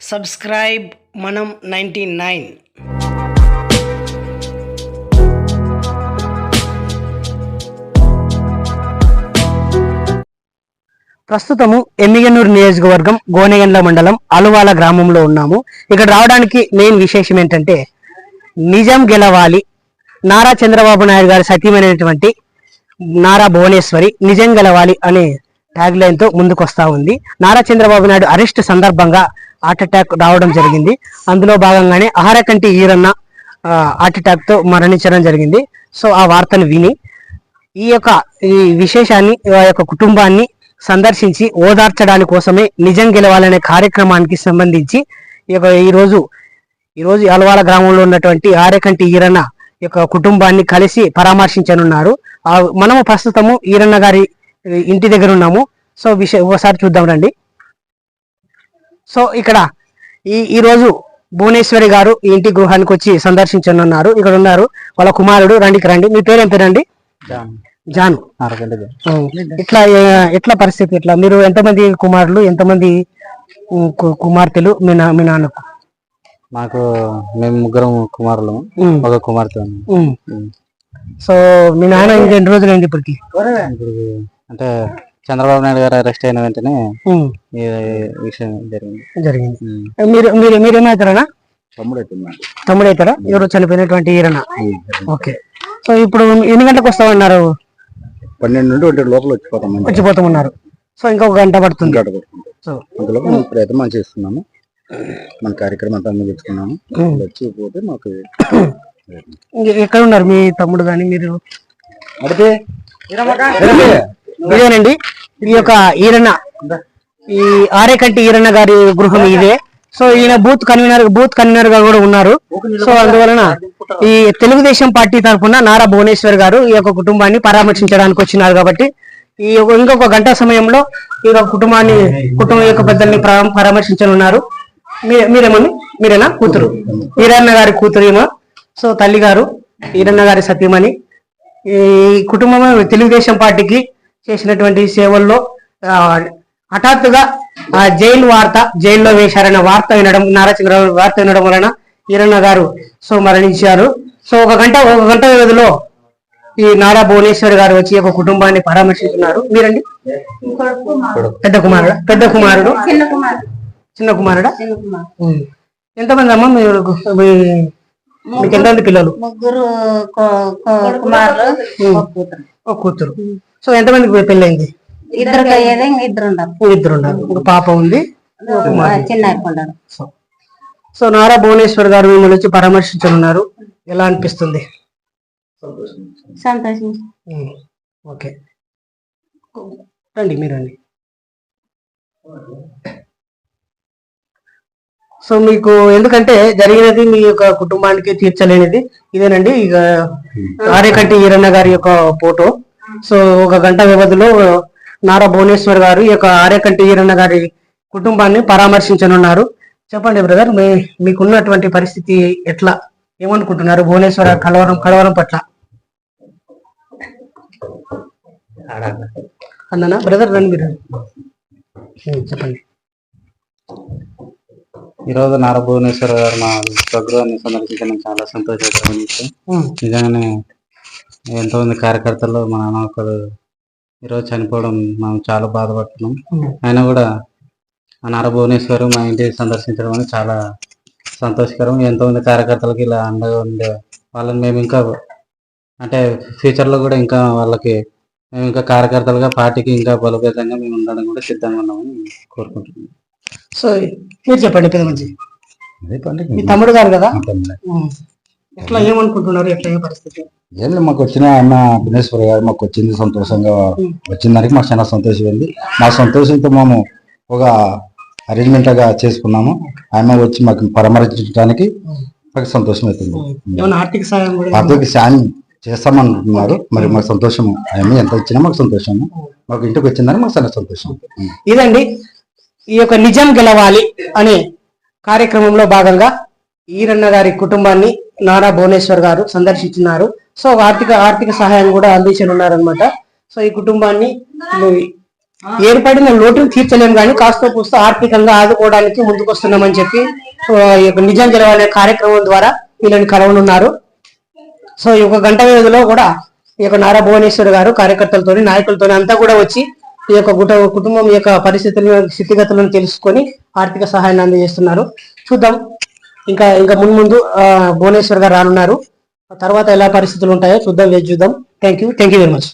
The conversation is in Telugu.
సబ్స్క్రైబ్ మనం నైంటీ నైన్. ప్రస్తుతము ఎమ్మిగనూరు నియోజకవర్గం గోనెగండ్ల మండలం అలువాల గ్రామంలో ఉన్నాము. ఇక్కడ రావడానికి మెయిన్ విశేషం ఏంటంటే నిజం గెలవాలి. నారా చంద్రబాబు నాయుడు గారి సతీమైనటువంటి నారా భువనేశ్వరి నిజం గెలవాలి అనే ట్యాగ్ లైన్తో ముందుకొస్తా ముందుకు ఉంది. నారా చంద్రబాబు నాయుడు అరెస్ట్ సందర్భంగా హార్ట్ అటాక్ రావడం జరిగింది. అందులో భాగంగానే ఆహారకంటి ఈరన్న హార్ట్ అటాక్తో మరణించడం జరిగింది. సో ఆ వార్తను విని ఈ యొక్క ఈ విశేషాన్ని ఆ యొక్క కుటుంబాన్ని సందర్శించి ఓదార్చడానికి కోసమే నిజం గెలవాలనే కార్యక్రమానికి సంబంధించి ఈ యొక్క ఈరోజు ఈరోజు అలవాల గ్రామంలో ఉన్నటువంటి ఆరేకంటి ఈరన్న యొక్క కుటుంబాన్ని కలిసి పరామర్శించనున్నారు. మనము ప్రస్తుతము ఈరన్న గారి ఇంటి దగ్గర ఉన్నాము. సో విషయం ఒకసారి చూద్దాం రండి. సో ఇక్కడ ఈ ఈ రోజు భువనేశ్వరి గారు ఈ ఇంటి గృహానికి వచ్చి సందర్శించనున్నారు. ఇక్కడ ఉన్నారు వాళ్ళ కుమారుడు. రండికి రండి. మీ పేరు ఏం పేరండి? జాను. ఇట్లా ఎట్లా పరిస్థితి ఎట్లా మీరు ఎంతమంది కుమారులు ఎంతమంది కుమార్తెలు మీ నా మీ నాన్నకు? మాకు మేము ముగ్గురం కుమారులు. ఒక కుమార్తె. సో మీ నాన్న ఇంకా ఎన్ని రోజులు అయింది ఇప్పటికి అంటే చంద్రబాబు నాయుడు గారు అరెస్ట్ అయిన వెంటనే ఈ విషయం జరిగింది. జరిగింది. మీరు మీరు మీరేమవుతారా తమ్ముడు అవుతుంది తమ్ముడు అవుతారా ఎవరు చనిపోయినటువంటి ఈరన? ఓకే. సో ఇప్పుడు ఎన్ని గంటలకు వస్తామన్నారు? పన్నెండు నుండి ఒంటి లోపల వచ్చిపోతాం వచ్చిపోతామన్నారు. సో ఇంకొక గంట పడుతుంది. సో అందులో మేము ప్రయత్నం చేస్తున్నాము. మన కార్యక్రమం అంతా ముగించుకున్నాము ఉమ్. వచ్చి పోతే మాకు ఎక్కడ ఉన్నారు మీ తమ్ముడు కానీ మీరు? అడితే? ఇదేనండి ఈ యొక్క ఈరన్న ఈ ఆరేకంటి ఈరన్న గారి గృహం ఇదే. సో ఈయన బూత్ కన్వీనర్ బూత్ కన్వీనర్గా కూడా ఉన్నారు. సో అందువలన ఈ తెలుగుదేశం పార్టీ తరఫున నారా భువనేశ్వర్ గారు ఈ యొక్క కుటుంబాన్ని పరామర్శించడానికి వచ్చినారు కాబట్టి ఈ యొక్క- ఇంకొక గంట సమయంలో ఈ యొక్క కుటుంబాన్ని కుటుంబం యొక్క పెద్దల్ని పరామర్శించనున్నారు. మీ- మీరేమని? మీరేనా? కూతురు. ఈరన్న గారి కూతురు ఏమో సో తల్లి గారు ఈరన్న గారి సత్యమని ఈ కుటుంబం తెలుగుదేశం పార్టీకి చేసినటువంటి సేవల్లో హఠాత్తుగా ఆ జైలు వార్త జైల్లో వేశారన్న వార్త వినడం నారా చంద్రబాబు వార్త వినడం వలన ఈరన్న గారు సో మరణించారు. సో ఒక గంట ఒక గంట వ్యవధిలో ఈ నారా భువనేశ్వర్ గారు వచ్చి ఒక కుటుంబాన్ని పరామర్శిస్తున్నారు మీరండి? పెద్ద కుమారుడు? పెద్ద కుమారుడు? చిన్న కుమార్ చిన్న కుమారుడా. ఎంతమంది అమ్మ? మీరు మీకు ఎంతమంది పిల్లలు? ముగ్గురు ఒక కూతురు. సో ఎంతమందికి పెళ్ళైంది? ఇద్దరికి అయ్యేది ఇద్దరు ఉండరు ఇద్దరు ఉన్నారు ఒక పాప ఉంది. చిన్న సో సో నారా భువనేశ్వర్ గారు మిమ్మల్ని వచ్చి పరామర్శించనున్నారు. ఎలా అనిపిస్తుంది? సంతోషం. ఓకే. రండి మీరు రండి. సో మీకు ఎందుకంటే జరిగినది మీ యొక్క కుటుంబానికి తీర్చలేనిది. ఇదేనండి ఇక ఆరేకంటి ఈరన్న గారి యొక్క ఫోటో. సో ఒక గంట వ్యవధిలో నారా భువనేశ్వర్ గారు ఈ యొక్క ఆరేకంటి ఈరన్న గారి కుటుంబాన్ని పరామర్శించనున్నారు. చెప్పండి బ్రదర్ మీ మీకున్నటువంటి పరిస్థితి ఎట్లా? ఏమనుకుంటున్నారు భువనేశ్వర కలవరం కలవరం పట్ల? అన్నానా? బ్రదర్ రండి మీరు. చెప్పండి. ఈ రోజు నారా భువనేశ్వర్ గారు మా స్వగృహాన్ని సందర్శించడం చాలా సంతోషకరమైన విషయం. ఉమ్, నిజంగానే ఎంతో మంది కార్యకర్తలు మా నాన్న ఒకరు ఈరోజు చనిపోవడం మనం చాలా బాధపడుతున్నాం. అయినా కూడా నారా భువనేశ్వర్ మా ఇంటికి సందర్శించడం అనేది చాలా సంతోషకరం. ఎంతో మంది కార్యకర్తలకి ఇలా అండగా ఉండే వాళ్ళని మేము ఇంకా అంటే ఫ్యూచర్లో కూడా ఇంకా వాళ్ళకి మేము ఇంకా కార్యకర్తలుగా పార్టీకి ఇంకా బలోపేతంగా మేము ఉండడం కూడా సిద్ధంగా ఉన్నామని కోరుకుంటున్నాం. సో మీరు చెప్పండి పెద్ద మంచి మీ తమ్ముడు గారు కదా? ఎట్లా ఏమనుకుంటున్నారు? ఎట్లా ఏ పరిస్థితి? ఏం మాకు వచ్చిన అన్న విఘ్నేశ్వర గారు మాకు వచ్చింది సంతోషంగా. వచ్చిన దానికి మాకు చాలా సంతోషమైంది. మా సంతోషంతో మేము ఒక అరేంజ్మెంట్గా చేసుకున్నాము. ఆమె వచ్చి మాకు పరామర్శించడానికి మాకు సంతోషం అవుతుంది ఆర్థిక సాయం ఆర్థిక సాయం చేస్తామంటున్నారు మరి మాకు సంతోషము ఆమె ఎంత ఇచ్చినా మాకు సంతోషము. మాకు ఇంటికి వచ్చిందని మాకు చాలా సంతోషం. ఇదండి. ఈ యొక్క నిజం గెలవాలి అనే కార్యక్రమంలో భాగంగా ఈరన్న గారి కుటుంబాన్ని నారా భువనేశ్వర్ గారు సందర్శించినారు. సో ఆర్థిక ఆర్థిక సహాయం కూడా అందించనున్నారు అనమాట సో ఈ కుటుంబాన్ని ఏర్పడిన లోటును తీర్చలేము కానీ కాస్త కూస్త ఆర్థికంగా ఆదుకోవడానికి ముందుకు వస్తున్నామని చెప్పి యొక్క నిజం గెలవాలనే కార్యక్రమం ద్వారా వీళ్ళని కలవనున్నారు. సో ఈ యొక్క గంట వ్యవధిలో కూడా ఈ యొక్క నారా భువనేశ్వర్ గారు కార్యకర్తలతోని నాయకులతోని అంతా కూడా వచ్చి ఈ యొక్క గుట కుటుంబం యొక్క పరిస్థితులను స్థితిగతులను తెలుసుకొని ఆర్థిక సహాయాన్ని అందజేస్తున్నారు చూద్దాం. ఇంకా ఇంకా ముందు ముందు ఆ, భువనేశ్వర్ గారు రానున్నారు. తర్వాత ఎలా పరిస్థితులు ఉంటాయో చూద్దాం వేచి చూద్దాం. Thank you thank you very much